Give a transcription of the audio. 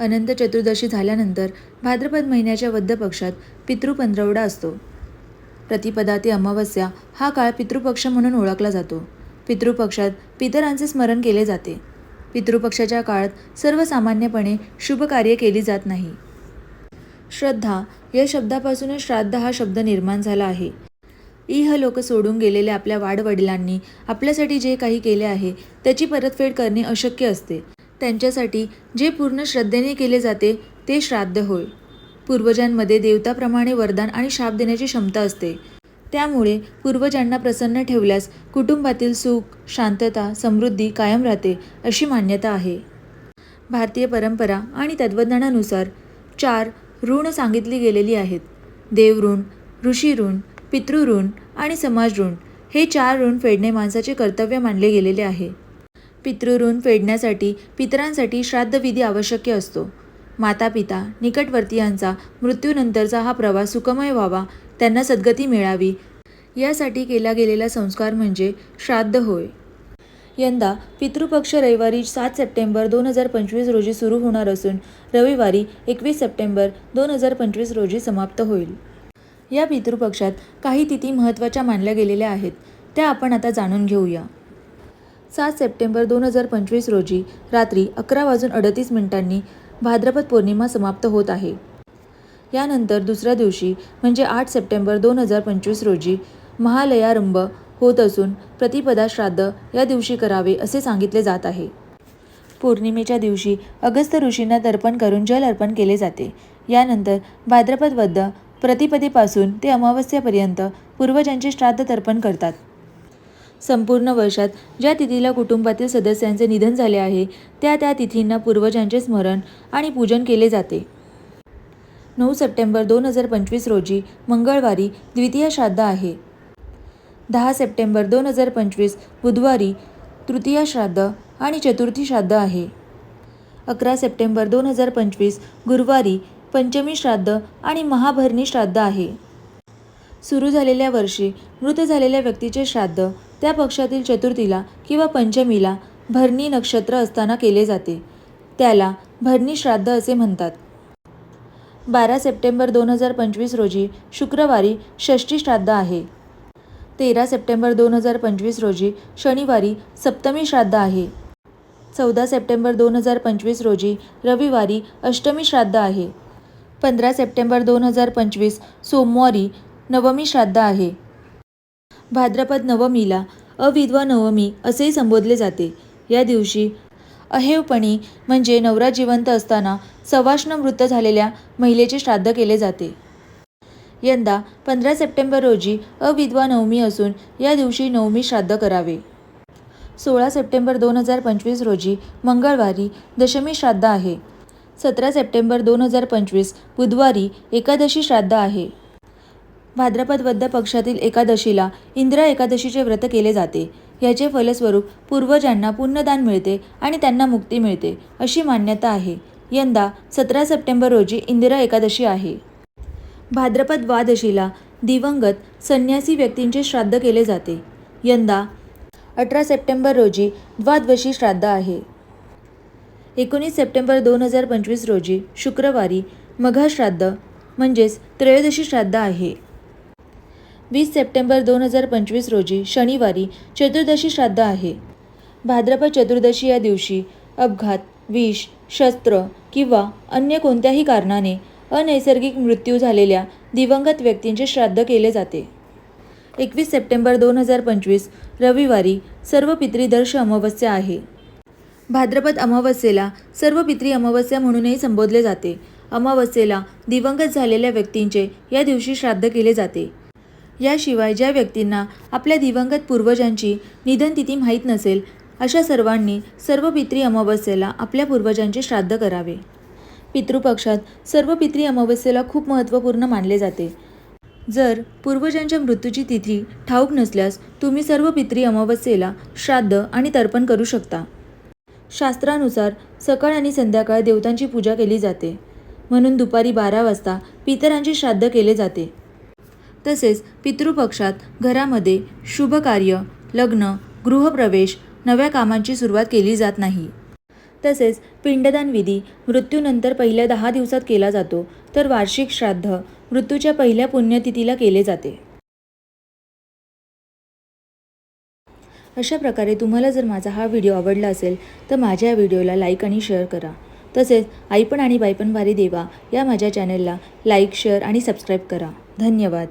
अनंत चतुर्दशी झाल्यानंतर भाद्रपद महिन्याच्या वद्य पक्षात पितृपंधरवडा असतो. प्रतिपदा ते अमावस्या हा काळ पितृपक्ष म्हणून ओळखला जातो. पितृपक्षात पितरांचे स्मरण केले जाते. पितृपक्षाच्या काळात सर्वसामान्यपणे शुभ कार्य केली जात नाही. श्रद्धा या शब्दापासूनच श्राद्ध हा शब्द निर्माण झाला आहे. इह लोक सोडून गेलेल्या आपल्या वाडवडिलांनी आपल्यासाठी जे काही केले आहे त्याची परतफेड करणे अशक्य असते. त्यांच्यासाठी जे पूर्ण श्रद्धेने केले जाते ते श्राद्ध होय. पूर्वजांमध्ये देवताप्रमाणे वरदान आणि शाप देण्याची क्षमता असते. त्यामुळे पूर्वजांना प्रसन्न ठेवल्यास कुटुंबातील सुख शांतता समृद्धी कायम राहते अशी मान्यता आहे. भारतीय परंपरा आणि तत्त्वज्ञानानुसार चार ऋण सांगितली गेलेली आहेत. देवऋण ऋषीऋण पितृऋण आणि समाजऋण हे चार ऋण फेडणे माणसाचे कर्तव्य मानले गेलेले आहे. पितृऋण फेडण्यासाठी पितरांसाठी श्राद्धविधी आवश्यक असतो. माता पिता निकटवर्तीयांचा मृत्यूनंतरचा हा प्रवास सुखमय व्हावा त्यांना सद्गती मिळावी. यासाठी केला गेलेला संस्कार म्हणजे श्राद्ध होय. यंदा पितृपक्ष रविवारी सात सप्टेंबर दोन हजार पंचवीस रोजी सुरू होणार असून रविवारी एकवीस सप्टेंबर दोन हजार पंचवीस रोजी समाप्त होईल. या पितृपक्षात काही तिथी महत्त्वाच्या मानल्या गेलेल्या आहेत त्या आपण आता जाणून घेऊया. सात सप्टेंबर दोन हजार पंचवीस रोजी रात्री अकरा वाजून अडतीस मिनिटांनी भाद्रपद पौर्णिमा समाप्त होत आहे. यानंतर दुसऱ्या दिवशी म्हणजे आठ सप्टेंबर दोन हजार पंचवीस रोजी महालयारंभ होत असून प्रतिपदा श्राद्ध या दिवशी करावे असे सांगितले जात आहे. पौर्णिमेच्या दिवशी अगस्त्य ऋषींना तर्पण करून जल अर्पण केले जाते. यानंतर भाद्रपद वद्द प्रतिपदेपासून ते अमावस्येपर्यंत पूर्वजांचे श्राद्ध तर्पण करतात. संपूर्ण वर्षात ज्या तिथीला कुटुंबातील सदस्यांचे निधन झाले आहे त्या त्या तिथींना पूर्वजांचे स्मरण आणि पूजन केले जाते. नऊ सप्टेंबर दोन हजार पंचवीस रोजी मंगळवारी द्वितीय श्राद्ध आहे. दहा सप्टेंबर दोन हजार पंचवीस बुधवारी तृतीय श्राद्ध आणि चतुर्थी श्राद्ध आहे. अकरा सप्टेंबर दोन हजार पंचवीस गुरुवारी पंचमी श्राद्ध आणि महाभरणी श्राद्ध आहे. सुरू झालेल्या वर्षी मृत झालेल्या व्यक्तीचे श्राद्ध त्या पक्षातील चतुर्थीला किंवा पंचमीला भरणी नक्षत्र असताना केले जाते. त्याला भरणी श्राद्ध असे म्हणतात. बारा सप्टेंबर दोन हजार पंचवीस रोजी शुक्रवारी षष्ठी श्राद्ध आहे. तेरा सप्टेंबर दोन हजार पंचवीस रोजी शनिवारी सप्तमी श्राद्ध आहे. चौदा सप्टेंबर दोन हजार पंचवीस रोजी रविवारी अष्टमी श्राद्ध आहे. पंधरा सप्टेंबर दोन हजार पंचवीस सोमवारी नवमी श्राद्ध आहे. भाद्रपद नवमीला अविधवा नवमी असेही संबोधले जाते. या दिवशी अहेवपणी म्हणजे नवरा जिवंत असताना सवाष्ण मृत झालेल्या महिलेचे श्राद्ध केले जाते. यंदा पंधरा सप्टेंबर रोजी अविधवा नवमी असून या दिवशी नवमी श्राद्ध करावे. सोळा सप्टेंबर दोन हजार पंचवीस रोजी मंगळवारी दशमी श्राद्ध आहे. सतरा सप्टेंबर दोन हजार पंचवीस बुधवारी एकादशी श्राद्ध आहे. भाद्रपद वद्य पक्षातील एकादशीला इंद्रा एकादशीचे व्रत केले जाते. याचे फलस्वरूप पूर्वजांना पुण्यदान मिळते आणि त्यांना मुक्ती मिळते अशी मान्यता आहे. यंदा सतरा सप्टेंबर रोजी इंदिरा एकादशी आहे. भाद्रपद द्वादशीला दिवंगत संन्यासी व्यक्तींचे श्राद्ध केले जाते. यंदा अठरा सप्टेंबर रोजी द्वादशी श्राद्ध आहे. एकोणीस सप्टेंबर दोन हजार पंचवीस रोजी शुक्रवारी मघा श्राद्ध म्हणजेच त्रयोदशी श्राद्ध आहे. वीस सप्टेंबर दोन हजार पंचवीस रोजी शनिवारी चतुर्दशी श्राद्ध आहे. भाद्रपद चतुर्दशी या दिवशी अपघात विष शस्त्र किंवा अन्य कोणत्याही कारणाने अनैसर्गिक मृत्यू झालेल्या दिवंगत व्यक्तींचे श्राद्ध केले जाते. एकवीस सप्टेंबर दोन हजार पंचवीस रविवारी सर्व पितृदर्श अमावस्या आहे. भाद्रपद अमावस्येला सर्व पितरी अमावस्या म्हणूनही संबोधले जाते. अमावस्येला दिवंगत झालेल्या व्यक्तींचे या दिवशी श्राद्ध केले जाते. याशिवाय ज्या व्यक्तींना आपल्या दिवंगत पूर्वजांची निधनतिथी माहीत नसेल अशा सर्वांनी सर्व पित्री अमावस्येला आपल्या पूर्वजांचे श्राद्ध करावे. पितृपक्षात सर्व पित्री अमावस्येला खूप महत्त्वपूर्ण मानले जाते. जर पूर्वजांच्या मृत्यूची तिथी ठाऊक नसल्यास तुम्ही सर्व पित्री अमावस्येला श्राद्ध आणि तर्पण करू शकता. शास्त्रानुसार सकाळ आणि संध्याकाळ देवतांची पूजा केली जाते. म्हणून दुपारी बारा वाजता पितरांचे श्राद्ध केले जाते. तसेच पितृपक्षात घरामध्ये शुभ कार्य लग्न गृहप्रवेश नव्या कामांची सुरुवात केली जात नाही. तसेच पिंडदान विधी मृत्यूनंतर पहिल्या दहा दिवसात केला जातो तर वार्षिक श्राद्ध मृत्यूच्या पहिल्या पुण्यतिथीला केले जाते. अशा प्रकारे तुम्हाला जर माझा हा व्हिडिओ आवडला असेल तर माझ्या या व्हिडिओला लाईक आणि शेअर करा. तसेच आईपण आणि बायपण भारी वारी देवा या माझ्या चॅनेलला लाईक शेअर आणि सबस्क्राईब करा. धन्यवाद.